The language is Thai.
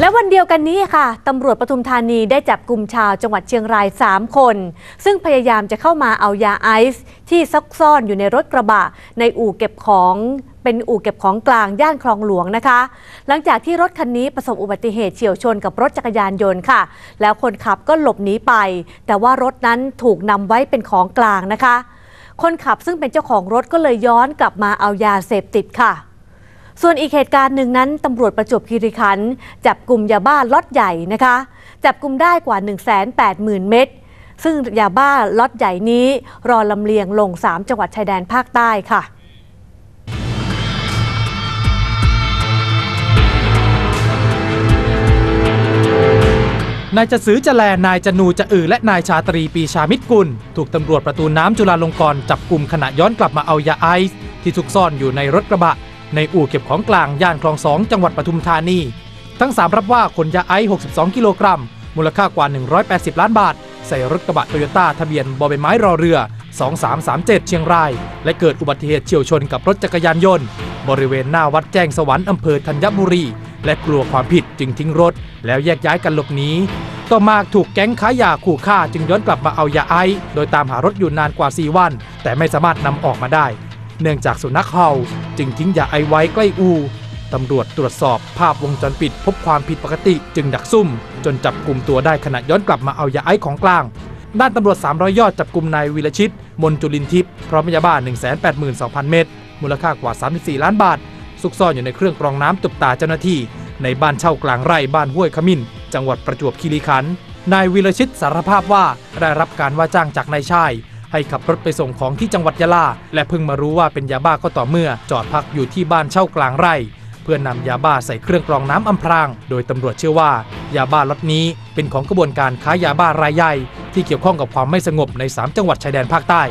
และวันเดียวกันนี้ค่ะตำรวจปทุมธานีได้จับกลุ่มชาวจังหวัดเชียงราย 3 คน ซึ่งพยายามจะเข้ามาเอายาไอซ์ที่ซักซ่อนอยู่ในรถกระบะ ในอู่เก็บของเป็นอู่เก็บของกลางย่านคลองหลวงนะคะ หลังจากที่รถคันนี้ประสบอุบัติเหตุเฉียวชนกับรถจักรยานยนต์ค่ะ แล้วคนขับก็หลบหนีไป แต่ว่ารถนั้นถูกนำไว้เป็นของกลางนะคะ คนขับซึ่งเป็นเจ้าของรถก็เลยย้อนกลับมาเอายาเสพติดค่ะ ส่วนอีกเหตุการณ์หนึ่งนั้นตำรวจประจวบคีรีขันธ์จับกลุ่มยาบ้าล็อตใหญ่นะคะ จับกลุ่มได้กว่า 180,000 เม็ดซึ่งยาบ้าล็อตใหญ่นี้รอลำเลียงลง 3 จังหวัดชายแดนภาคใต้ค่ะนายจะซื้อจะแล นายจนูจะอือและนายชาตรีปีชามิตรกุล ถูกตำรวจประตูน้ำจุฬาลงกรณ์จับกลุ่มขณะย้อนกลับมาเอายาไอซ์ที่ซุกซ่อนอยู่ในรถกระบะ ในอู่เก็บของกลางย่านคลองสองจังหวัดปทุมธานี ทั้ง 3 รับว่าขนยาไอซ์62 กิโลกรัม มูลค่ากว่า 180 ล้านบาท ใส่รถกระบะโตโยต้าทะเบียนบอใบไม้รอเรือ 2337 เชียงราย และเกิดอุบัติเหตุเฉียวชนกับรถจักรยานยนต์ บริเวณหน้าวัดแจ้งสวรรค์อำเภอธัญบุรี และกลัวความผิดจึงทิ้งรถ แล้วแยกย้ายกันหลบหนีต่อมาถูกแก๊งค้ายาขู่ฆ่าจึงย้อนกลับมาเอายาไอซ์โดยตามหารถอยู่นานกว่า 4 วัน แต่ไม่สามารถนำออกมาได้ เนื่องจากสุนัขเห่าจึงทิ้งยาไอไว้ใกล้อูตำรวจตรวจสอบภาพวงจรปิดพบความผิดปกติจึงดักซุ่ม จนจับกลุ่มตัวได้ขณะย้อนกลับมาเอายาไอของกลาง ด้านตำรวจ 300 ยอดจับกลุ่มนายวิรชิต มนจุลินทิพย์พร้อมยาบ้า 182,000 เม็ดมูลค่ากว่า 34 ล้านบาท ซุกซ่อนอยู่ในเครื่องกรองน้ำตุบตาเจ้าหน้าที่ ในบ้านเช่ากลางไร่บ้านห้วยขมิ้น จังหวัดประจวบคีรีขันธ์นายวิรชิตสารภาพว่าได้รับการว่าจ้างจากนายชาย ให้ขับรถไปส่งของที่จังหวัดยะลา และเพิ่งมารู้ว่าเป็นยาบ้าก็ต่อเมื่อ จอดพักอยู่ที่บ้านเช่ากลางไร่ เพื่อนำยาบ้าใส่เครื่องกรองน้ำอำพราง โดยตำรวจเชื่อว่า ยาบ้าล็อตนี้เป็นของกระบวนการค้ายาบ้ารายใหญ่ที่เกี่ยวข้องกับความไม่สงบใน 3 จังหวัดชายแดนภาคใต้